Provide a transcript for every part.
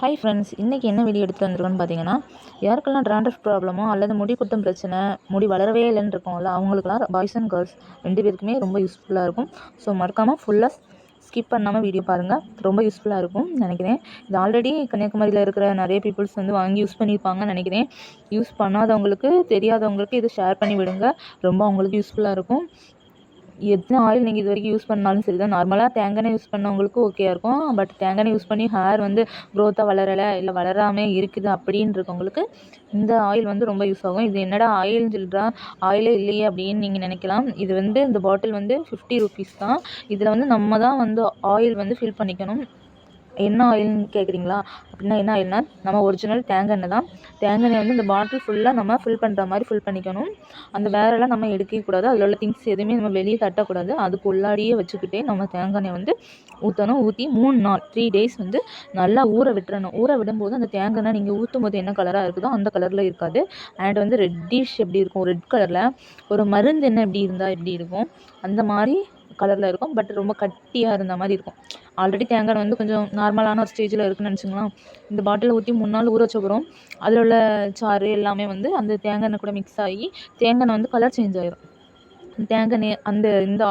Hi friends இன்றைக்கி என்ன video எடுத்து வந்திருக்கோன்னு பார்த்தீங்கன்னா யாருக்கெல்லாம் ட்ராண்டஃப் ப்ராப்ளமோ அல்லது முடி குத்தும் பிரச்சனை முடி வளரவே இல்லைன்னு இருக்கோம்ல அவங்களுக்குலாம் பாய்ஸ் அண்ட் கேர்ள்ஸ் ரெண்டு பேருக்குமே ரொம்ப யூஸ்ஃபுல்லாக இருக்கும். ஸோ மறக்காமல் ஃபுல்லாக ஸ்கிப் பண்ணாமல் வீடியோ பாருங்கள் ரொம்ப யூஸ்ஃபுல்லாக இருக்கும் நினைக்கிறேன். இது ஆல்ரெடி கன்னியாகுமரியில் இருக்கிற நிறைய பீப்புள்ஸ் வந்து வாங்கி யூஸ் பண்ணியிருப்பாங்கன்னு நினைக்கிறேன். யூஸ் பண்ணாதவங்களுக்கு தெரியாதவங்களுக்கு இது ஷேர் பண்ணி விடுங்க. ரொம்ப அவங்களுக்கு யூஸ்ஃபுல்லாக இருக்கும். எத்தனை ஆயில் நீங்கள் இது வரைக்கும் யூஸ் பண்ணாலும் சரி தான் நார்மலாக தேங்காய் யூஸ் பண்ணவங்களுக்கு ஓகேயாக இருக்கும். பட் தேங்காய் யூஸ் பண்ணி ஹேர் வந்து க்ரோத்தாக வளரலை இல்லை வளராமே இருக்குது அப்படின்னு இருக்கவங்களுக்கு இந்த ஆயில் வந்து ரொம்ப யூஸ் ஆகும். இது என்னடா ஆயில்னு சொல்கிறா ஆயிலே இல்லையே அப்படின்னு நீங்கள் நினைக்கலாம். இது வந்து இந்த பாட்டில் வந்து ஃபிஃப்டி ருபீஸ் தான். இதில் வந்து நம்ம தான் வந்து ஆயில் வந்து ஃபில் பண்ணிக்கணும். என்ன ஆயில்னு கேட்குறீங்களா அப்படின்னா என்ன ஆயில்னா நம்ம ஒரிஜினல் தேங்காய் எண்ணெய் தான். தேங்காய் எண்ணெய் வந்து இந்த பாட்டில் ஃபுல்லாக நம்ம ஃபில் பண்ணுற மாதிரி ஃபில் பண்ணிக்கணும். அந்த வேறெல்லாம் நம்ம எடுக்கக்கூடாது அதில் உள்ள திங்ஸ் எதுவுமே நம்ம வெளியே தட்டக்கூடாது. அதுக்கு உள்ளாடியே வச்சுக்கிட்டே நம்ம தேங்காய் எண்ணெய் வந்து ஊற்றணும் ஊற்றி மூணு நாள் த்ரீ டேஸ் வந்து நல்லா ஊற விட்டுறணும். ஊற விடும்போது அந்த தேங்காய் எண்ணெய் நீங்கள் ஊற்றும் போது என்ன கலராக இருக்குதோ அந்த கலரில் இருக்காது. அண்ட் வந்து ரெட்டிஷ் எப்படி இருக்கும்? ரெட் கலரில் ஒரு மருந்து என்ன எப்படி இருந்தால் எப்படி இருக்கும்? அந்த மாதிரி கலரில் இருக்கும் பட் ரொம்ப கட்டியாக இருந்த மாதிரி இருக்கும். ஆல்ரெடி தேங்காய் எண்ணெய் வந்து கொஞ்சம் நார்மலான ஒரு ஸ்டேஜில் இருக்குன்னு நினச்சிங்களேன் இந்த பாட்டிலில் ஊற்றி மூணு நாள் ஊற வச்சப்புறம் அதில் உள்ள சாறு எல்லாமே வந்து அந்த தேங்காய் கூட மிக்ஸ் ஆகி தேங்காய் எண்ணெய் வந்து கலர் சேஞ்ச் ஆயிரும். தேங்காய் எண்ணெய் அந்த இந்த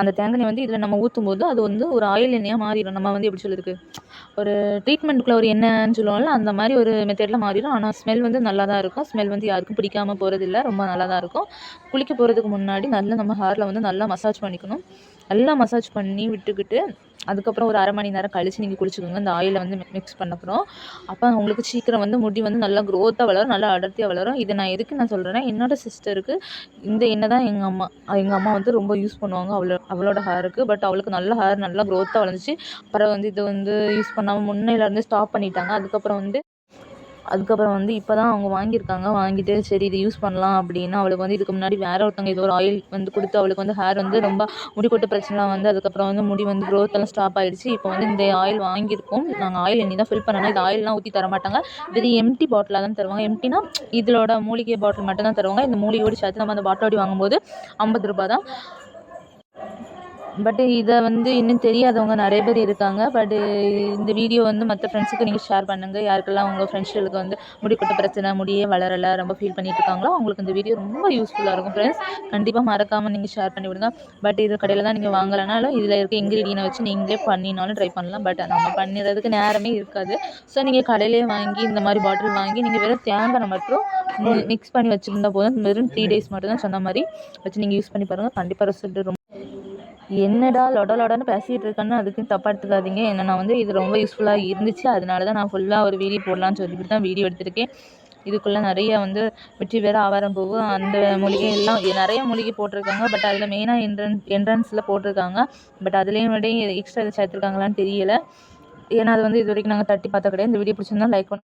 அந்த தேங்காய் எண்ணெய் வந்து இதில் நம்ம ஊற்றும் போது அது வந்து ஒரு ஆயில் எண்ணெயாக மாறிடும் நம்ம வந்து எப்படி சொல்லுறதுக்கு ஒரு ட்ரீட்மெண்ட்டுக்குள்ள ஒரு எண்ணெய்ன்னு சொல்லுவோம்ல அந்த மாதிரி ஒரு மெத்தடில் மாறிடும் ஆனால் ஸ்மெல் வந்து நல்லா தான் இருக்கும். ஸ்மெல் வந்து யாருக்கும் பிடிக்காமல் போகிறதில்ல ரொம்ப நல்லா தான் இருக்கும். குளிக்க போகிறதுக்கு முன்னாடி நல்லா நம்ம ஹேரில் வந்து நல்லா மசாஜ் பண்ணிக்கணும். நல்லா மசாஜ் பண்ணி விட்டுக்கிட்டு அதுக்கப்புறம் ஒரு அரை மணி நேரம் கழித்து நீங்கள் குளிச்சுக்கோங்க. இந்த ஆயிலை வந்து மிக்ஸ் பண்ணப்புறம் அப்போ உங்களுக்கு சீக்கிரம் வந்து முடி வந்து நல்லா க்ரோத்தாக வளரும் நல்லா அடர்த்தியாக வளரும். இதை நான் எதுக்கு நான் சொல்கிறேன்னா என்னோடய சிஸ்டருக்கு இந்த எண்ணெய் தான் எங்கள் அம்மா எங்கள் அம்மா வந்து ரொம்ப யூஸ் பண்ணுவாங்க. அவ்வளோ அவளோட ஹேருக்கு பட் அவளுக்கு நல்ல ஹேர் நல்லா க்ரோத்தாக வளர்ந்துச்சு. அப்புறம் வந்து இது வந்து யூஸ் பண்ணாமல் முன்னையிலேருந்து ஸ்டாப் பண்ணிட்டாங்க. அதுக்கப்புறம் வந்து அதுக்கப்புறம் வந்து இப்போ தான் அவங்க வாங்கியிருக்காங்க. வாங்கிட்டு சரி இது யூஸ் பண்ணலாம் அப்படின்னு அவளுக்கு வந்து இதுக்கு முன்னாடி வேறு ஒருத்தவங்க ஏதோ ஒரு ஆயில் வந்து கொடுத்து அவளுக்கு வந்து ஹேர் வந்து ரொம்ப முடி கொட்ட பிரச்சனைலாம் வந்து அதுக்கப்புறம் வந்து முடி வந்து க்ரோத் எல்லாம் ஸ்டாப் ஆகிடுச்சு இப்போ வந்து இந்த ஆயில் வாங்கியிருக்கோம். நாங்கள் ஆயில் எண்ணி தான் ஃபில் பண்ணணும் இது ஆயிலெலாம் ஊற்றி தர மாட்டாங்க இது எம்டி பாட்டிலாக தான் தருவாங்க. எம்டினா இதோட மூலிகை பாட்டில் மட்டும் தான் தருவாங்க. இந்த மூலிகையோடு சேர்த்து நம்ம அந்த பாட்டிலோடி வாங்கும்போது ஐம்பது ரூபா தான் பட்டு இதை வந்து இன்னும் தெரியாதவங்க நிறைய பேர் இருக்காங்க. பட்டு இந்த வீடியோ வந்து மற்ற ஃப்ரெண்ட்ஸுக்கு நீங்கள் ஷேர் பண்ணுங்கள் யாருக்கெல்லாம் உங்கள் ஃப்ரெண்ட்ஸுகளுக்கு வந்து முடி கொட்ட பிரச்சனை முடியே வளரலை ரொம்ப ஃபீல் பண்ணிட்டு இருக்காங்களோ அவங்களுக்கு இந்த வீடியோ ரொம்ப யூஸ்ஃபுல்லாக இருக்கும் ஃப்ரெண்ட்ஸ் கண்டிப்பாக மறக்காமல் நீங்கள் ஷேர் பண்ணி விடுங்க. பட் இது கடையில் தான் நீங்கள் வாங்கலைனாலும் இதில் இருக்க இன்க்ரீடியனை வச்சு நீங்களே பண்ணினாலும் ட்ரை பண்ணலாம். பட் நம்ம பண்ணுறதுக்கு நேரமே இருக்காது. ஸோ நீங்கள் கடையிலே வாங்கி இந்த மாதிரி பாட்டில் வாங்கி நீங்கள் வெறும் தேங்காய் மட்டும் மிக்ஸ் பண்ணி வச்சுருந்தா போதும். வெறும் த்ரீ டேஸ் மட்டும் தான் சொன்ன மாதிரி வச்சு நீங்கள் யூஸ் பண்ணி பாருங்கள் கண்டிப்பாக ரிசல்ட் ரொம்ப என்னடா லொடலொடன்னு பேசிகிட்டு இருக்கேன்னு அதுக்குன்னு தப்பாக எடுத்துக்காதீங்க. என்ன நான் வந்து இது ரொம்ப யூஸ்ஃபுல்லாக இருந்துச்சு. அதனால தான் நான் ஃபுல்லாக ஒரு வீடியோ போடலான்னு சொல்லிட்டு தான் வீடியோ எடுத்திருக்கேன். இதுக்குள்ளே நிறைய வந்து வெற்றி பேர் ஆவாரம் பூவு அந்த மூலிகை எல்லாம் நிறைய மூலிகை போட்டிருக்காங்க. பட் அதில் மெயினாக என்ட்ரன் என்ட்ரன்ஸில் போட்டிருக்காங்க. பட் அதுலேயும் விட எக்ஸ்ட்ரா சேர்த்துருக்காங்களான்னு தெரியலை. ஏன்னா அது வந்து இது வரைக்கும் நாங்கள் தட்டி பார்த்த கிடையாது. இந்த வீடியோ பிடிச்சிருந்தா லைக் பண்ணி